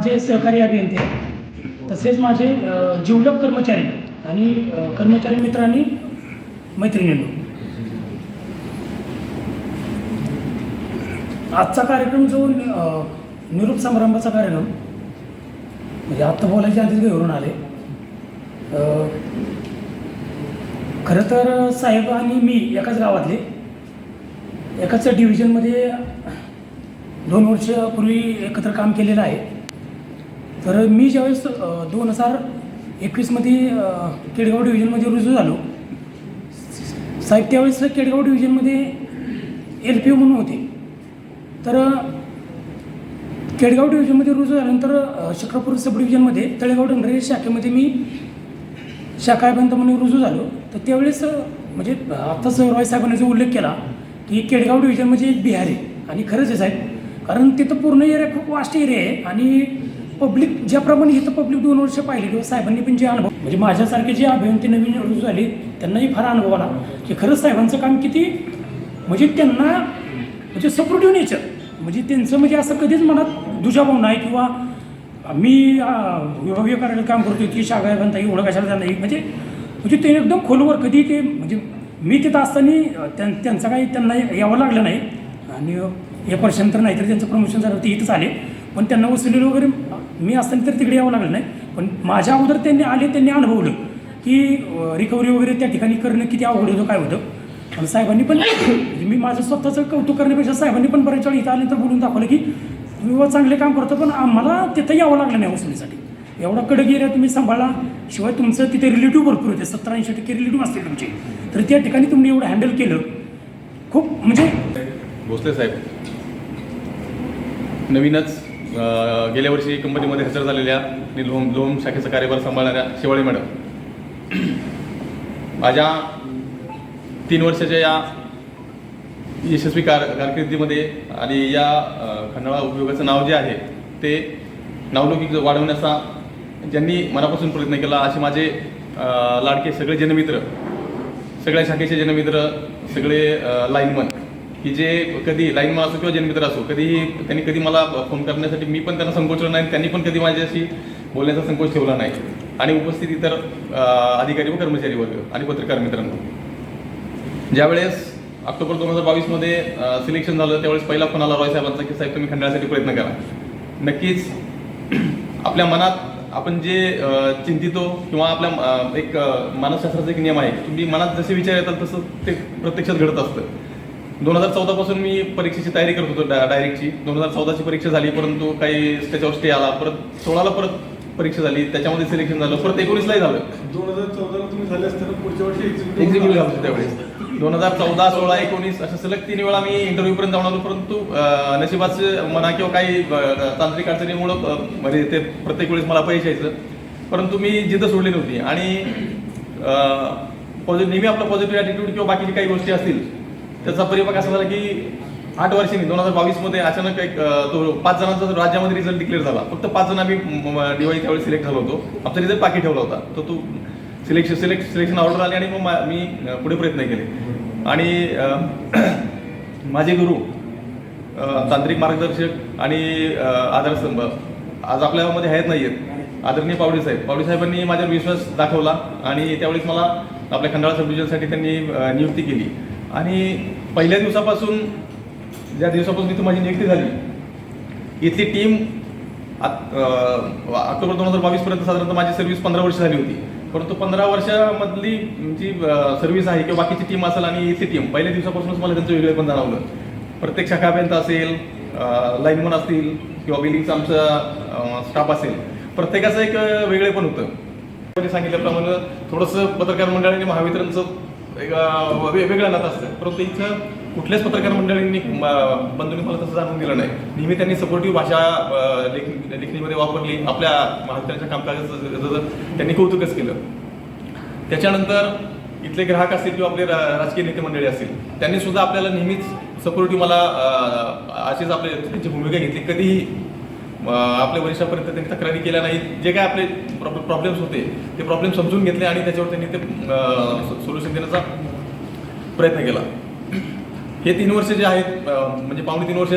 माझे सहकारी अभियंते तसेच माझे अ, जिवलग कर्मचारी आणि कर्मचारी मित्रांनी मैत्रिणींनो. आजचा कार्यक्रम जो निरूप समारंभाचा कार्यक्रम म्हणजे आत्ता बोलायच्या आधीच घेऊन आले. खरं तर साहेब आणि मी एकाच गावातले. एकाच डिव्हिजनमध्ये दोन वर्षापूर्वी एकत्र काम केलेलं आहे. तर मी ज्यावेळेस दोन हजार एकवीसमध्ये केडगाव डिव्हिजनमध्ये रुजू झालो साहेब त्यावेळेस केडगाव डिव्हिजनमध्ये एल पी ओ म्हणून होते. तर केडगाव डिव्हिजनमध्ये रुजू झाल्यानंतर शक्रपूर सब डिव्हिजनमध्ये तळेगाव डोंगरे शाखेमध्ये मी शाखा म्हणून रुजू झालो. तर त्यावेळेस म्हणजे आत्ताच रॉय साहेबांनी जो उल्लेख केला की केडगाव डिव्हिजन म्हणजे एक बिहार आहे. आणि खरंच आहे साहेब कारण तिथं पूर्ण एरिया खूप वास्ट एरिया आहे. आणि पब्लिक ज्याप्रमाणे इथं पब्लिक दोन वर्ष पाहिले किंवा साहेबांनी पण जे अनुभव म्हणजे माझ्यासारखे जे अभियंते नवीन रुजू झाले त्यांनाही फार अनुभव आला. की खरंच साहेबांचं काम किती म्हणजे त्यांना म्हणजे सपोर्टिव्ह नेचर म्हणजे त्यांचं म्हणजे असं कधीच मनात दुजाभाव नाही किंवा मी विभागीय कार्यालयात काम करतो की शाखा बनता एवढं कशाला जाणार? नाही म्हणजे म्हणजे ते एकदम खोलवर कधी ते म्हणजे मी तिथं असताना त्यां त्यांचं काही त्यांना यावं लागलं नाही. आणि एक वर्षानंतर नाहीतर त्यांचं प्रमोशन झालं ते इथंच आले. पण त्यांना वसुली वगैरे मी असताना तर तिकडे यावं लागलं नाही. पण माझ्या अगोदर त्यांनी आले त्यांनी अनुभवलं की रिकव्हरी वगैरे त्या ठिकाणी करणं किती अवघड होतं काय होतं. आणि साहेबांनी पण म्हणजे मी माझं स्वतःचं कौतुक करण्यापेक्षा साहेबांनी पण बऱ्याच वेळा इथं आल्यानंतर बोलून दाखवलं की तुम्ही चांगले काम करतो पण आम्हाला तिथं यावं लागलं नाही वसुलीसाठी. एवढा कडक एरिया तुम्ही सांभाळा. शिवाय तुमचं तिथे रिलेटिव्ह भरपूर होते सत्तर ऐंशी टक्के रिलेटिव्ह असते तुमचे. तर त्या ठिकाणी तुम्ही एवढं हँडल केलं. खूप म्हणजे भोसले साहेब नवीनच गेल्या वर्षी कंपनीमध्ये हजर झालेल्या आणि लोम लोम शाखेचा कार्यभार सांभाळणाऱ्या शिवाळे मॅडम. माझ्या तीन वर्षाच्या या यशस्वी कार कारकिर्दीमध्ये आणि या खंडाळा उपयोगाचं नाव जे आहे ते नावलौकिक वाढवण्याचा ज्यांनी मनापासून प्रयत्न केला असे माझे लाडके सगळे जनमित्र सगळ्या शाखेचे जनमित्र सगळे लाईनमन की जे कधी लाईनमन असो किंवा जनमित्र असो कधीही त्यांनी कधी मला फोन करण्यासाठी मी पण त्यांना संकोचलं नाही त्यांनी पण कधी माझ्याशी बोलण्याचा संकोच ठेवला नाही. आणि उपस्थित इतर अधिकारी व कर्मचारी वर्ग आणि पत्रकार मित्रांनो. ज्यावेळेस ऑक्टोबर दोन हजार बावीसमध्ये सिलेक्शन झालं त्यावेळेस पहिला फोन आला रॉय साहेबांचा की साहेब तुम्ही खंडण्यासाठी प्रयत्न करा. नक्कीच आपल्या मनात आपण जे चिंतितो किंवा आपल्या एक मानसशास्त्राचा एक नियम आहे तुम्ही मनात जसे विचार येतात तसं ते प्रत्यक्षात घडत असतं. दोन हजार चौदापासून मी परीक्षेची तयारी करत होतो डा डायरेक्टची. दोन हजार चौदाची परीक्षा झाली परंतु काही त्याच्यावर स्टे आला. परत सोळाला परत परीक्षा झाली. त्याच्यामध्ये सिलेक्शन झालं. परत एकोणीसलाही झालं. दोन हजार चौदाला तुम्ही झाले असताना पुढच्या वर्षी एक्झिक्युटिव्ह झालो होतो त्यावेळेस. दोन हजार चौदा सोळा एकोणीस असं सलग तीन वेळा मी इंटरव्ह्यू पर्यंत जाऊन आलो. परंतु नशिबाचं म्हणा किंवा काही तांत्रिक अडचणीमुळं म्हणजे ते प्रत्येक वेळेस मला अपयश यायचं. परंतु मी जिद्द सोडली नव्हती. आणि पॉझिटिव्ह नेहमी आपला पॉझिटिव्ह ॲटिट्यूड किंवा बाकीची काही गोष्टी असतील त्याचा परिपाक असा झाला की आठ वर्षांनी दोन हजार बावीसमध्ये अचानक एक तो पाच जणांचा राज्यामध्ये रिझल्ट डिक्लेअर झाला. फक्त पाच जण आम्ही दिवाळी त्यावेळी सिलेक्ट झालो होतो. आमचा रिझल्ट बाकी ठेवला होता. तर तो सिलेक्शन सिलेक्ट सिलेक्शन ऑर्डर आली आणि मग मी पुढे प्रयत्न केले. आणि माझे गुरु तांत्रिक मार्गदर्शक आणि आधारस्तंभ आज आपल्यामध्ये आहेत नाही आहेत आदरणीय पावडी साहेब. पावडी साहेबांनी माझ्यावर विश्वास दाखवला आणि त्यावेळेस मला आपल्या खंडाळा सब त्यांनी नियुक्ती केली. आणि पहिल्या दिवसापासून ज्या दिवसापासून इथं माझी नियुक्ती झाली इथली टीम ऑक्टोबर दोन हजार बावीस पर्यंत साधारणतः माझी सर्व्हिस पंधरा वर्ष झाली होती. परंतु पंधरा वर्षामधली जी सर्व्हिस आहे किंवा बाकीची टीम असेल आणि इथली टीम पहिल्या दिवसापासूनच मला त्यांचं वेगळे पण जाणवलं. प्रत्येक शाखापर्यंत असेल लाईनमन असतील किंवा बिलिंगचा आमचा स्टाफ असेल प्रत्येकाचं एक वेगळेपण पण होतं सांगितल्याप्रमाणे थोडंसं पत्रकार मंडळ आणि महावितरणचं एक अं, वे- वेगळं नातं असतं. परंतु इथं कुठल्याच पत्रकार मंडळींनी बंधूंनी मला तसं जाणून दिलं नाही. नेहमी त्यांनी सपोर्टिव्ह भाषा लेखणीमध्ये वापरली आपल्या महाविद्यालयाच्या कामकाजाचं त्यांनी कौतुकच केलं. त्याच्यानंतर इथले ग्राहक असतील किंवा आपले राजकीय नेते मंडळी असतील त्यांनी सुद्धा आपल्याला नेहमीच सपोर्टिव्ह मला अशीच आपले त्यांची भूमिका घेतली. कधीही आपल्या वरिष्ठापर्यंत त्यांनी तक्रारी केल्या नाहीत. जे काय आपले प्रॉब्लेम्स होते ते प्रॉब्लेम समजून घेतले आणि त्याच्यावर त्यांनी ते सोल्युशन देण्याचा प्रयत्न केला. हे तीन वर्ष जे आहेत म्हणजे पावणे तीन वर्ष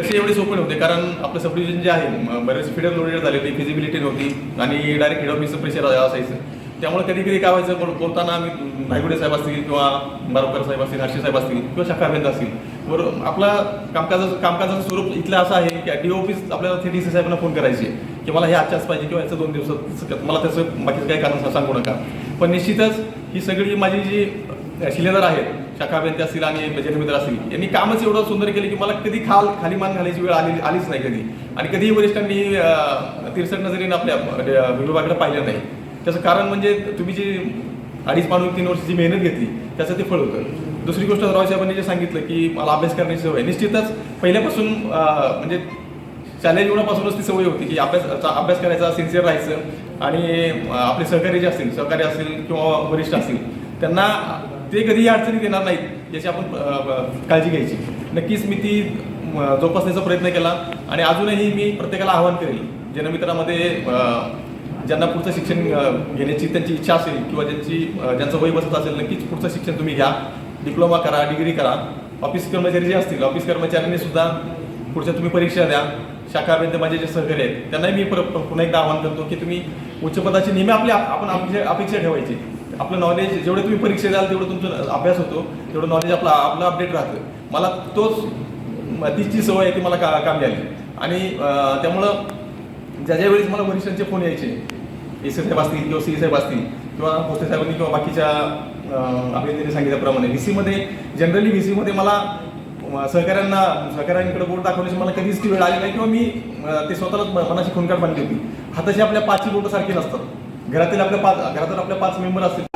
तसे एवढे सोपे नव्हते. कारण आपलं सबडिव्हिजन जे आहे बरेच फिडर लोडेड झाले होते फिजिबिलिटी नव्हती आणि डायरेक्ट हेड ऑफिसचं प्रेशर असायचं. त्यामुळे कधी कधी काय व्हायचं बोल- बोलताना आम्ही नायगुडे साहेब असतील किंवा बारोकर साहेब असतील हर्षे साहेब असतील किंवा शाखावेंद असतील. बरोबर आपला कामकाजाचं कामकाजाचं स्वरूप इथलं असं आहे की डी ऑफिस आपल्याला ते डी सी साहेबांना फोन करायचे की मला हे आजच्याच पाहिजे किंवा याचं दोन दिवसात मला त्याचं बाकीचं काही कारण सांगू नका. पण निश्चितच ही सगळी माझी जी शिलेदार आहेत शाखावेंत असतील आणि जनमित्र असतील यांनी कामच एवढं सुंदर केलं की मला कधी खाल खाली मान घालायची वेळ आली आलीच नाही कधी. आणि कधीही वरिष्ठांनी तिरसट नजरेने आपल्या अं, विभागाकडे पाहिलं नाही. त्याचं कारण म्हणजे तुम्ही जी अडीच पाऊण तीन वर्षाची मेहनत घेतली त्याचं ते फळ होतं. दुसरी गोष्ट रॉय साहेबांनी जे सांगितलं की मला अभ्यास करण्याची सवय निश्चितच पहिल्यापासून म्हणजे शालेय जीवनापासूनच ती सवय होती की अभ्यास अभ्यास करायचा सिन्सिअर राहायचं आणि आपले सहकारी जे असतील सहकारी असतील किंवा वरिष्ठ असतील त्यांना ते कधीही अडचणी देणार नाहीत याची आपण काळजी घ्यायची. नक्कीच मी ती जोपासण्याचा प्रयत्न केला आणि अजूनही मी प्रत्येकाला आवाहन करेल जनमित्रामध्ये ज्यांना पुढचं शिक्षण घेण्याची त्यांची इच्छा असेल किंवा ज्यांची ज्यांचं वय बसत असेल नक्कीच पुढचं शिक्षण तुम्ही घ्या. डिप्लोमा करा डिग्री करा. ऑफिस कर्मचारी जे असतील ऑफिस कर्मचाऱ्यांनी सुद्धा पुढच्या तुम्ही परीक्षा द्या. शाखा अभियंते माझे जे सहकारी आहेत त्यांनाही मी पर- पुन्हा एकदा आवाहन करतो की तुम्ही उच्चपदाची नेहमी आपली आपण अपेक्षा अपेक्षा ठेवायची. आपलं नॉलेज जेवढे तुम्ही परीक्षा द्याल तेवढं तुमचा अभ्यास होतो. तेवढं नॉलेज आपला आपलं अपडेट राहतं. मला तोच म- तीच जी सवय आहे ती मला का काम आली आणि त्यामुळं ज्या ज्या वेळेस मला वरिष्ठांचे फोन यायचे एस साहेब असतील किंवा सी साहेब असतील किंवा मोठे साहेबांनी किंवा बाकीच्या अं, सांगितल्याप्रमाणे व्ही सीमध्ये जनरली व्ही सीमध्ये मला सहकाऱ्यांना सहकाऱ्यांकडे बोट दाखवण्याची मला कधीच ती वेळ आली नाही किंवा मी ते स्वतःलाच मनाची खुणकाट बांधली होती. हाताची आपल्या पाचही बोटं सारखी नसतात. घरातील आपल्या पाच घरातील आपल्या पाच मेंबर असतील.